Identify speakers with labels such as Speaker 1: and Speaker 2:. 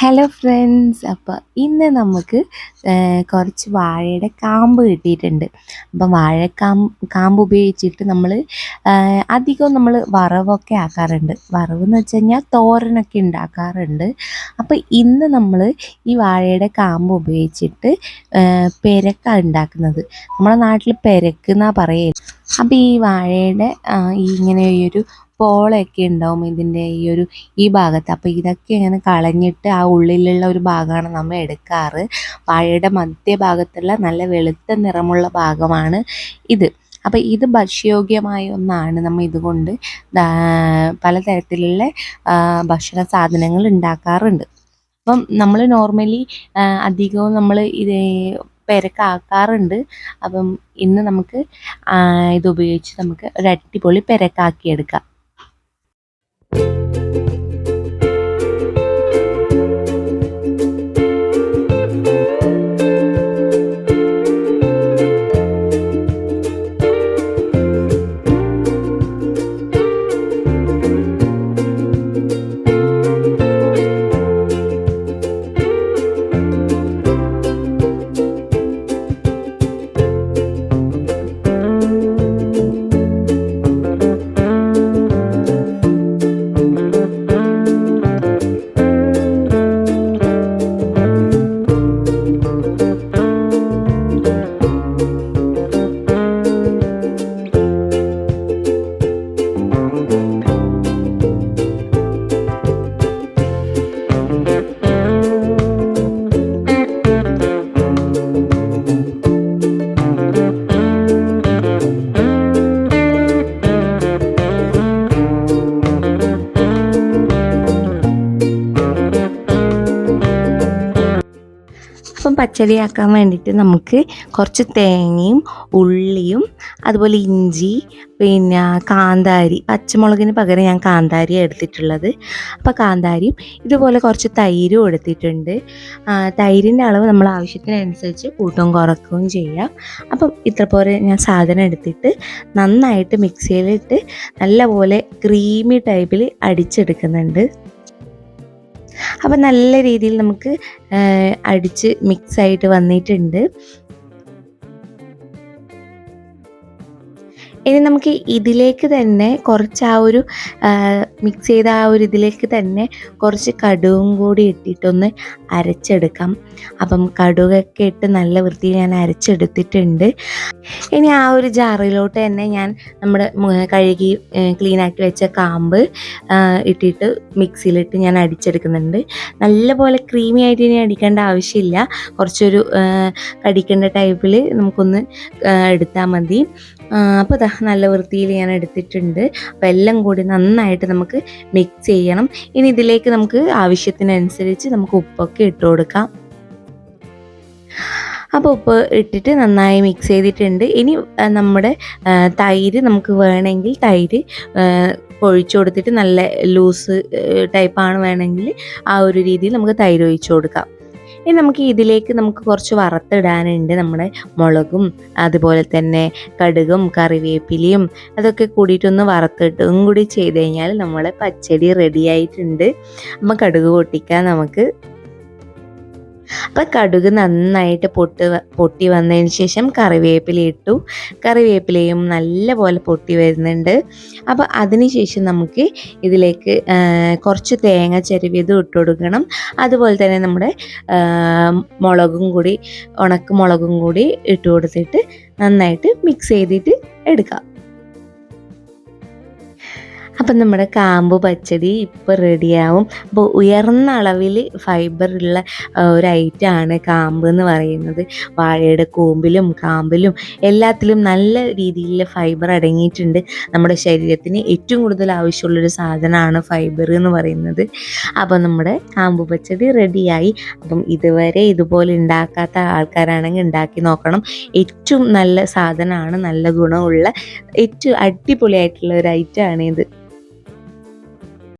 Speaker 1: Hello friends അപ്പോൾ ഇന്ന് നമുക്ക് കുറച്ച് വാഴയുടെ കാമ്പ് കിട്ടിയിട്ടുണ്ട്. അപ്പം വാഴ കാമ്പ് ഉപയോഗിച്ചിട്ട് നമ്മൾ അധികം നമ്മൾ വറവൊക്കെ ആക്കാറുണ്ട്. വറവ് എന്ന് വെച്ച് കഴിഞ്ഞാൽ തോരനൊക്കെ ഉണ്ടാക്കാറുണ്ട്. അപ്പോൾ ഇന്ന് നമ്മൾ ഈ വാഴയുടെ കാമ്പ് ഉപയോഗിച്ചിട്ട് പെരക്ക ഉണ്ടാക്കുന്നത്. നമ്മുടെ നാട്ടിൽ പെരക്ക് എന്നാണ് പറയുക അപ്പോൾ ഈ വാഴയുടെ ഇങ്ങനെ ഈ ഒരു പോളയൊക്കെ ഉണ്ടാവും ഇതിന്റെ ഈ ഒരു ഈ ഭാഗത്ത്. അപ്പോൾ ഇതൊക്കെ ഇങ്ങനെ കളഞ്ഞിട്ട് ആ ഉള്ളിലുള്ള ഒരു ഭാഗമാണ് നമ്മൾ എടുക്കാറ്. വാഴയുടെ മധ്യഭാഗത്തുള്ള നല്ല വെളുത്ത നിറമുള്ള ഭാഗമാണ് ഇത്. അപ്പോൾ ഇത് ഭക്ഷ്യയോഗ്യമായ ഒന്നാണ് നമ്മൾ ഇതുകൊണ്ട് പലതരത്തിലുള്ള ഭക്ഷണ സാധനങ്ങൾ ഉണ്ടാക്കാറുണ്ട്. അപ്പം നമ്മൾ നോർമലി അധികവും നമ്മൾ ഇത് പെരക്കാക്കാറുണ്ട് അപ്പം ഇന്ന് നമുക്ക് ഇത് ഉപയോഗിച്ച് നമുക്ക് ഒരു അടിപൊളി പെരക്കാക്കിയെടുക്കാം പച്ചടിയാക്കാൻ വേണ്ടിയിട്ട് നമുക്ക് കുറച്ച് തേങ്ങയും ഉള്ളിയും അതുപോലെ ഇഞ്ചി പിന്നെ കാന്താരി പച്ചമുളകിന് പകരം ഞാൻ കാന്താരി എടുത്തിട്ടുള്ളത്. അപ്പോൾ കാന്താരിയും ഇതുപോലെ കുറച്ച് തൈരും എടുത്തിട്ടുണ്ട്. തൈരിന്റെ അളവ് നമ്മൾ ആവശ്യത്തിനനുസരിച്ച് കൂട്ടും കുറക്കുകയും ചെയ്യാം. അപ്പം ഇത്ര പോലെ ഞാൻ സാധനം എടുത്തിട്ട് നന്നായിട്ട് മിക്സിയിലിട്ട് നല്ലപോലെ ക്രീമി ടൈപ്പിൽ അടിച്ചെടുക്കുന്നുണ്ട്. അപ്പം നല്ല രീതിയിൽ നമുക്ക് അടിച്ച് മിക്സ് ആയിട്ട് വന്നിട്ടുണ്ട്. ഇനി നമുക്ക് ഇതിലേക്ക് തന്നെ കുറച്ച് ആ ഒരു മിക്സ് ചെയ്ത ആ ഒരു ഇതിലേക്ക് തന്നെ കുറച്ച് കടുവും കൂടി ഇട്ടിട്ടൊന്ന് അരച്ചെടുക്കാം. അപ്പം കടുകൊക്കെ ഇട്ട് നല്ല വൃത്തിയിൽ ഞാൻ അരച്ചെടുത്തിട്ടുണ്ട്. ഇനി ആ ഒരു ജാറിലോട്ട് തന്നെ ഞാൻ നമ്മുടെ കഴുകി ക്ലീനാക്കി വെച്ച കാമ്പ് ഇട്ടിട്ട് മിക്സിയിലിട്ട് ഞാൻ അടിച്ചെടുക്കുന്നുണ്ട്. നല്ലപോലെ ക്രീമി ആയിട്ട് ഇനി അടിക്കേണ്ട ആവശ്യമില്ല. കുറച്ചൊരു കടിക്കേണ്ട ടൈപ്പിൽ നമുക്കൊന്ന് എടുത്താൽ മതി. അപ്പോൾ നല്ല വൃത്തിയിൽ ഞാൻ എടുത്തിട്ടുണ്ട്. അപ്പോൾ എല്ലാം കൂടി നന്നായിട്ട് നമുക്ക് മിക്സ് ചെയ്യണം. ഇനി ഇതിലേക്ക് നമുക്ക് ആവശ്യത്തിനനുസരിച്ച് നമുക്ക് ഉപ്പൊക്കെ ഇട്ട് കൊടുക്കാം. അപ്പോൾ ഉപ്പ് ഇട്ടിട്ട് നന്നായി മിക്സ് ചെയ്തിട്ടുണ്ട്. ഇനി നമ്മുടെ തൈര് നമുക്ക് വേണമെങ്കിൽ തൈര് ഒഴിച്ചു കൊടുത്തിട്ട് നല്ല ലൂസ് ടൈപ്പാണ് വേണമെങ്കിൽ ആ ഒരു രീതിയിൽ നമുക്ക് തൈര് ഒഴിച്ചു കൊടുക്കാം. ഇനി നമുക്ക് ഇതിലേക്ക് നമുക്ക് കുറച്ച് വറുത്തിടാനുണ്ട് നമ്മുടെ മുളകും അതുപോലെ തന്നെ കടുകും കറിവേപ്പിലയും അതൊക്കെ കൂടിയിട്ടൊന്ന് വറുത്തിട്ടും കൂടി ചെയ്ത് കഴിഞ്ഞാൽ നമ്മളെ പച്ചടി റെഡി ആയിട്ടുണ്ട്. അപ്പം കടുക് പൊട്ടിക്കാൻ നമുക്ക് അപ്പം കടുക് നന്നായിട്ട് പൊട്ട് പൊട്ടി വന്നതിന് ശേഷം കറിവേപ്പില ഇട്ടു. കറിവേപ്പിലയും നല്ലപോലെ പൊട്ടി വരുന്നുണ്ട്. അപ്പോൾ അതിനുശേഷം നമുക്ക് ഇതിലേക്ക് കുറച്ച് തേങ്ങ ചെരുവിയത് ഇട്ട് കൊടുക്കണം. അതുപോലെ തന്നെ നമ്മുടെ മുളകും കൂടി ഉണക്ക് മുളകും കൂടി ഇട്ട് കൊടുത്തിട്ട് നന്നായിട്ട് മിക്സ് ചെയ്തിട്ട് എടുക്കാം. അപ്പം നമ്മുടെ കാമ്പ് പച്ചടി ഇപ്പോൾ റെഡിയാവും. അപ്പോൾ ഉയർന്ന അളവിൽ ഉള്ള ഒരു ഐറ്റമാണ് കാമ്പ് എന്ന് പറയുന്നത്. വാഴയുടെ കൂമ്പിലും കാമ്പിലും എല്ലാത്തിലും നല്ല രീതിയിൽ ഫൈബർ അടങ്ങിയിട്ടുണ്ട്. നമ്മുടെ ശരീരത്തിന് ഏറ്റവും കൂടുതൽ ആവശ്യമുള്ളൊരു സാധനമാണ് ഫൈബർ എന്ന് പറയുന്നത്. അപ്പോൾ നമ്മുടെ കാമ്പ് പച്ചടി റെഡിയായി. അപ്പം ഇതുവരെ ഇതുപോലെ ഉണ്ടാക്കാത്ത ആൾക്കാരാണെങ്കിൽ ഉണ്ടാക്കി നോക്കണം. ഏറ്റവും നല്ല സാധനമാണ് നല്ല ഗുണമുള്ള ഏറ്റവും അടിപൊളിയായിട്ടുള്ള ഒരു ഐറ്റമാണ് ഇത്.